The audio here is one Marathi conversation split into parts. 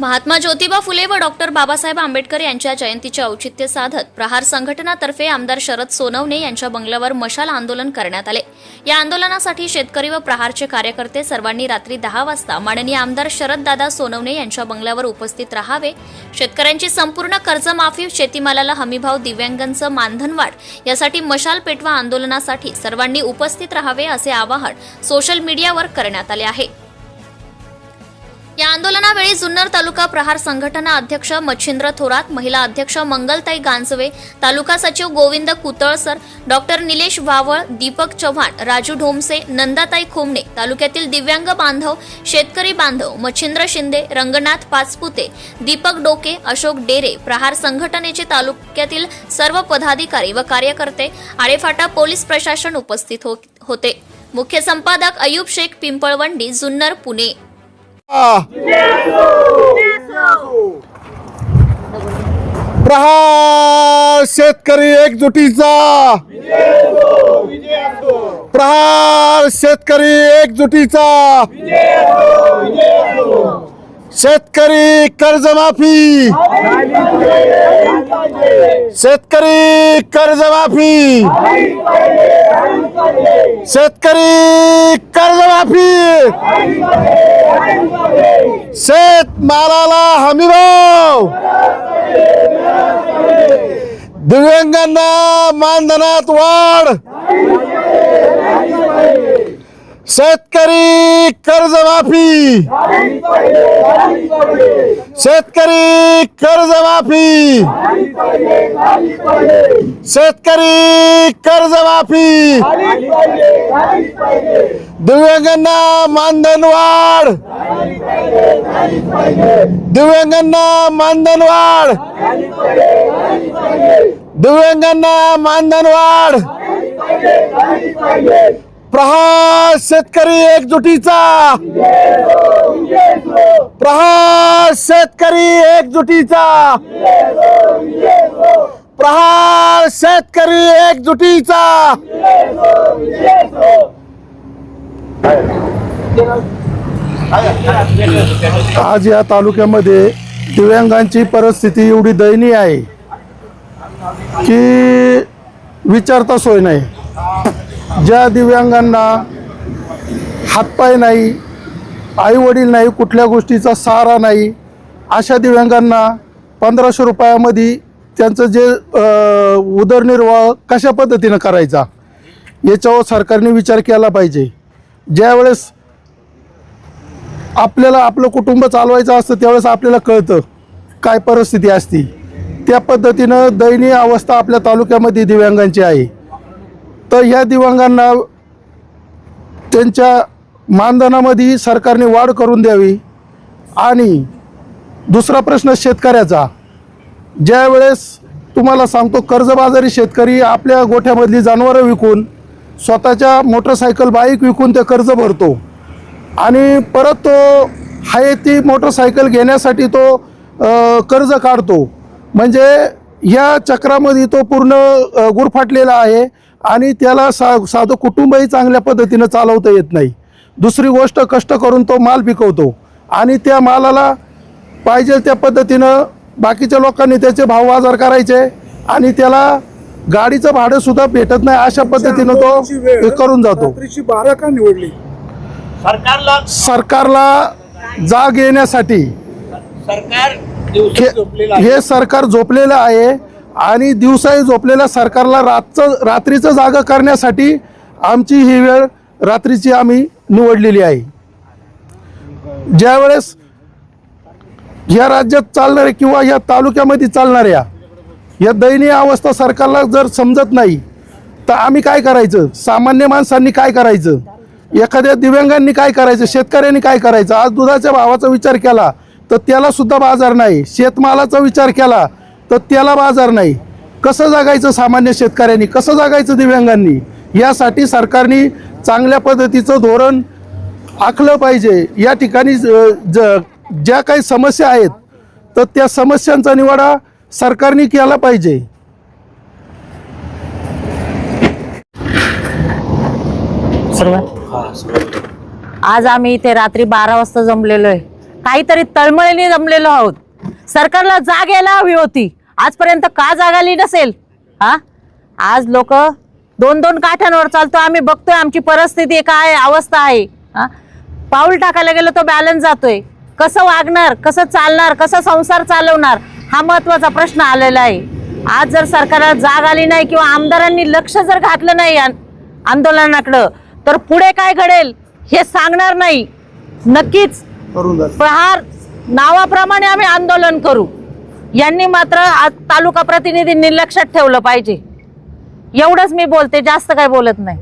महात्मा ज्योतिबा फुले व डॉक्टर बाबासाहेब आंबेडकर यांच्या जयंतीचे औचित्य साधत प्रहार संघटनातर्फे आमदार शरद सोनवणे यांच्या बंगल्यावर मशाल आंदोलन करण्यात आले. या आंदोलनासाठी शेतकरी व प्रहारचे कार्यकर्ते सर्वांनी रात्री दहा वाजता माननीय आमदार शरददादा सोनवणे यांच्या बंगल्यावर उपस्थित राहावे. शेतकऱ्यांची संपूर्ण कर्जमाफी शेतीमालाला हमीभाव दिव्यांगांचं मानधनवाढ यासाठी मशाल पेटवा आंदोलनासाठी सर्वांनी उपस्थित राहावे असे आवाहन सोशल मीडियावर करण्यात आले आहे. या आंदोलनावेळी जुन्नर तालुका प्रहार संघटना अध्यक्ष मच्छिंद्र थोरात महिला अध्यक्ष मंगलताई गांजवे तालुका सचिव गोविंद कुतळसर डॉक्टर निलेश वावळ दीपक चव्हाण राजू ढोमसे नंदाताई खोमणे तालुक्यातील दिव्यांग बांधव शेतकरी बांधव मच्छिंद्र शिंदे रंगनाथ पाचपुते दीपक डोके अशोक डेरे प्रहार संघटनेचे तालुक्यातील सर्व पदाधिकारी व कार्यकर्ते आळेफाटा पोलीस प्रशासन उपस्थित हो-, होते. मुख्य संपादक अयूब शेख पिंपळवंडी जुन्नर पुणे. प्रहार शेतकरी एकजुटीचा. प्रहार शेतकरी एकजुटीचा. शेतकरी कर्जमाफी. शेतकरी कर्जमाफी. शेतकरी कर्जमाफी. शेतमालाला हमीभाव. दिव्यांगांना मानधनात वाढ. शेतकरी कर्जमाफी. शेतकरी कर्जमाफी. शेतकरी कर्जमाफी. दिव्यांगांना मानधन वाढ दिव्यांगांना मानधन वाढ दिव्यांगांना मानधन वाढ प्रहार शेतकरी एकजुटीचा. प्रहार शेतकरी एकजुटीचा. प्रहार शेतकरी एकजुटीचा. आज या तालुक्यामध्ये दिव्यांगांची परिस्थिती एवढी दयनीय आहे की विचारता सोय नाही. ज्या दिव्यांगांना हातपाय नाही आईवडील नाही कुठल्या गोष्टीचा सहारा नाही अशा दिव्यांगांना पंधराशे रुपयामध्ये त्यांचं जे उदरनिर्वाह कशा पद्धतीनं करायचा याच्यावर सरकारने विचार केला पाहिजे. ज्यावेळेस आपल्याला आपलं कुटुंब चालवायचं असतं त्यावेळेस आपल्याला कळतं काय परिस्थिती असती. त्या पद्धतीनं दयनीय अवस्था आपल्या तालुक्यामध्ये दिव्यांगांची आहे. तर ह्या दिव्यांगांना त्यांच्या मानधनामध्ये सरकारने वाढ करून द्यावी. आणि दुसरा प्रश्न शेतकऱ्याचा. ज्यावेळेस तुम्हाला सांगतो कर्जबाजारी शेतकरी आपल्या गोठ्यामधली जनावरं विकून स्वतःच्या मोटरसायकल बाईक विकून ते कर्ज भरतो. आणि परत तो आहे ती मोटरसायकल घेण्यासाठी तो कर्ज काढतो. म्हणजे ह्या चक्रामध्ये तो पूर्ण गुरफाटलेला आहे. आणि त्याला सा साधं कुटुंबही चांगल्या पद्धतीनं चालवता येत नाही. दुसरी गोष्ट कष्ट करून तो माल पिकवतो. आणि त्या मालाला पाहिजे त्या पद्धतीनं बाकीच्या लोकांनी त्याचे भाव बाजार करायचे आणि त्याला गाडीचं भाडं सुद्धा भेटत नाही अशा पद्धतीनं तो हे करून जातो. बारा का निवडली? सरकारला सरकारला जाग येण्यासाठी सरकार दिवसा हे- झोपलेलं आहे. हे सरकार झोपलेलं आहे. आणि दिवसाही झोपलेल्या सरकारला रातचं रात्रीचं जागा करण्यासाठी आमची ही वेळ रात्रीची आम्ही निवडलेली आहे. ज्यावेळेस या राज्यात चालणाऱ्या किंवा या तालुक्यामध्ये चालणाऱ्या या दयनीय अवस्था सरकारला जर समजत नाही तर आम्ही काय करायचं? सामान्य माणसांनी काय करायचं? एखाद्या दिव्यांगांनी काय करायचं? शेतकऱ्यांनी काय करायचं? आज दुधाच्या भावाचा विचार केला तर त्याला सुद्धा बाजार नाही. शेतमालाचा विचार केला तर त्याला बाजार नाही. कसं जगायचं सामान्य शेतकऱ्यांनी? कसं जगायचं दिव्यांगांनी? यासाठी सरकारने चांगल्या पद्धतीचं धोरण आखलं पाहिजे. या ठिकाणी ज ज्या काही समस्या आहेत तर त्या समस्यांचा निवाडा सरकारने केला पाहिजे. सुरुवात. आज आम्ही इथे रात्री बारा वाजता जमलेलो आहे. काहीतरी तळमळीने जमलेलो आहोत. सरकारला जाग यायला हवी होती. आजपर्यंत का जाग आली नसेल हा? आज लोक दोन दोन काठ्यांवर चालतो आम्ही बघतोय आमची परिस्थिती काय अवस्था आहे. हा? पाऊल टाकायला गेलो तो बॅलन्स जातोय. कसं वागणार कसं चालणार कसं संसार चालवणार हा महत्त्वाचा प्रश्न आलेला आहे. आज जर सरकारला जाग आली नाही किंवा आमदारांनी लक्ष जर घातलं नाही आंदोलनाकडं तर पुढे काय घडेल हे सांगणार नाही. नक्कीच प्रहार नावाप्रमाणे आम्ही आंदोलन करू. यांनी मात्र आज तालुका प्रतिनिधींनी लक्षात ठेवलं पाहिजे. एवढंच मी बोलते जास्त काय बोलत नाही.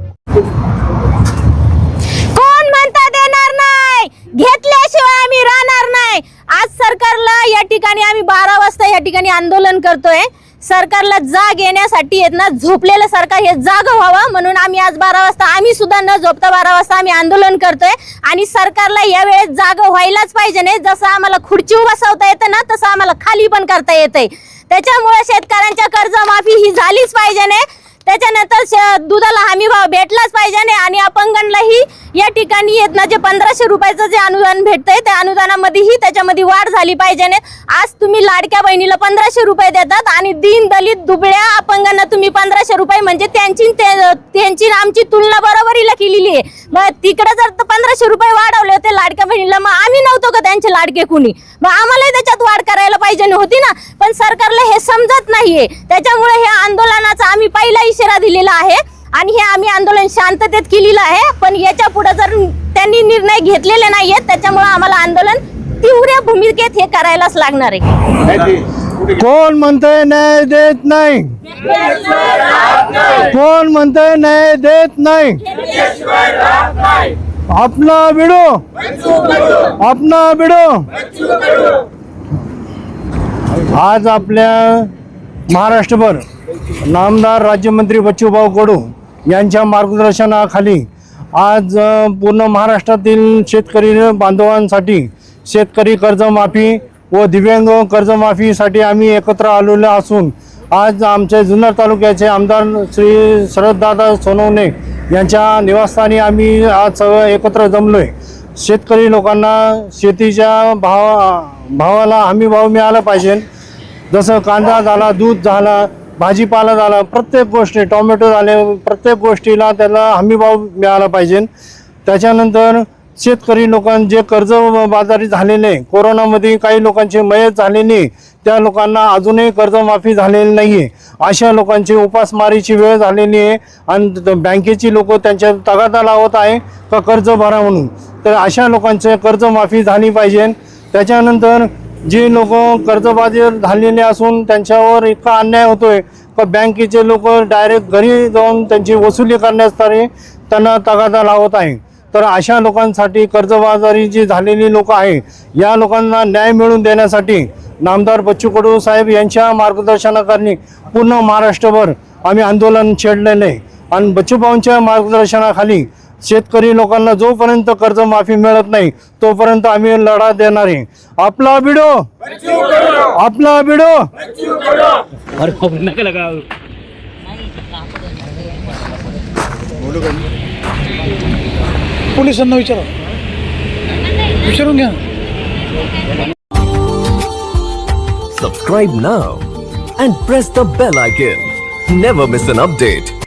कोण म्हणता देणार नाही? घेतल्याशिवाय आम्ही राहणार नाही. आज सरकारला या ठिकाणी आम्ही बारा वाजता या ठिकाणी आंदोलन करतोय. सरकारला जाग येण्यासाठी येत ना झोपलेलं सरकार हे जाग व्हावं म्हणून आम्ही आज बारा वाजता आम्ही सुद्धा न झोपता बारा वाजता आम्ही आंदोलन करतोय. आणि सरकारला यावेळेस जाग व्हायलाच पाहिजे नाही. जसं आम्हाला खुर्ची बसवता येतं ना तसं आम्हाला खाली पण करता येतंय. त्याच्यामुळे शेतकऱ्यांच्या कर्जमाफी ही झालीच पाहिजे नाही. त्याच्यानंतर श- दुधाला हमी भाव भेटलाच पाहिजे आणि अपंगांनाही या ठिकाणी येत ना जे पंधराशे रुपयाचं जे अनुदान भेटतंय त्या अनुदानामध्येही त्याच्यामध्ये वाढ झाली पाहिजे आज तुम्ही लाडक्या बहिणीला पंधराशे रुपये देतात आणि दीन दलित दुबळ्या अपंगांना तुम्ही पंधराशे रुपये म्हणजे त्यांची त्यांची आमची तुलना बरोबरीला केलेली आहे. मग तिकडे जर पंधराशे रुपये वाढवले होते लाडक्या बहिणीला मग आम्ही नव्हतो का त्यांचे लाडके कुणी? मग आम्हालाही त्याच्यात वाढ करायला पाहिजे होती ना. पण सरकारला हे समजत नाहीये. त्याच्यामुळे हे आंदोलनाचा आम्ही पहिलाही इशारा दिलेला आहे आणि हे आम्ही आंदोलन शांततेत केलेलं आहे. पण याच्यापुढे जर त्यांनी निर्णय घेतलेले नाहीयेत त्याच्यामुळे आम्हाला आंदोलन तीव्र भूमिकेत हे करायलाच लागणार आहे. कोण म्हणतंय न्याय देत नाही? कोण म्हणतंय न्याय देत नाही? आपला बिडो। आपला बिडो। आज आपल्या महाराष्ट्रभर नामदार राज्यमंत्री बच्चूभाऊ कडू यांच्या मार्गदर्शनाखाली आज पूर्ण महाराष्ट्रातील शेतकरी बांधवांसाठी शेतकरी कर्जमाफी व दिव्यांग कर्जमाफीसाठी आम्ही एकत्र आलेलो असून आज आमच्या जुन्नर तालुक्याचे आमदार श्री शरददादा सोनवणे यांच्या निवासस्थानी आम्ही आज सगळं एकत्र जमलो आहे शेतकरी लोकांना शेतीच्या भाव भावाला हमी भाव मिळाला पाहिजे. जसं कांदा झाला दूध झाला भाजीपाला झाला प्रत्येक गोष्टी टोमॅटो झाले प्रत्येक गोष्टीला त्याला हमीभाव मिळाला पाहिजे. त्याच्यानंतर शेतकरी लोकांचे जे कर्ज बाजारी झालेले कोरोनामध्ये काही लोकांची मयत झालेली त्या लोकांना अजूनही कर्जमाफी झालेली नाही आहे अशा लोकांची उपासमारीची वेळ झालेली आहे आणि बँकेची लोक त्यांच्या तगादा लावत आहे का कर्ज भरा म्हणून. तर अशा लोकांचे कर्जमाफी झाली पाहिजे. त्याच्यानंतर जे लोक कर्जबाजी झालेले असून त्यांच्यावर इतका अन्याय होतोय का बँकेचे लोक डायरेक्ट घरी जाऊन त्यांची वसुली करण्यास तरी त्यांना तगादा लावत आहे. तर अशा लोकांसाठी कर्जबाजारी जी झालेली लोक आहे या लोकांना न्याय मिळवून देण्यासाठी नामदार बच्चू कडू साहेब यांच्या मार्गदर्शनाखाली पूर्ण महाराष्ट्रभर आम्ही आंदोलन छेडलेलं आहे. आणि बच्चूभाऊंच्या मार्गदर्शनाखाली शेतकरी लोकांना जोपर्यंत कर्जमाफी मिळत नाही तोपर्यंत आम्ही लढा देणार आहे. आपला बिडो आपला बिडो पोलिसांना विचारा. विचारून घ्या. Subscribe now and press the bell icon. Never miss an update.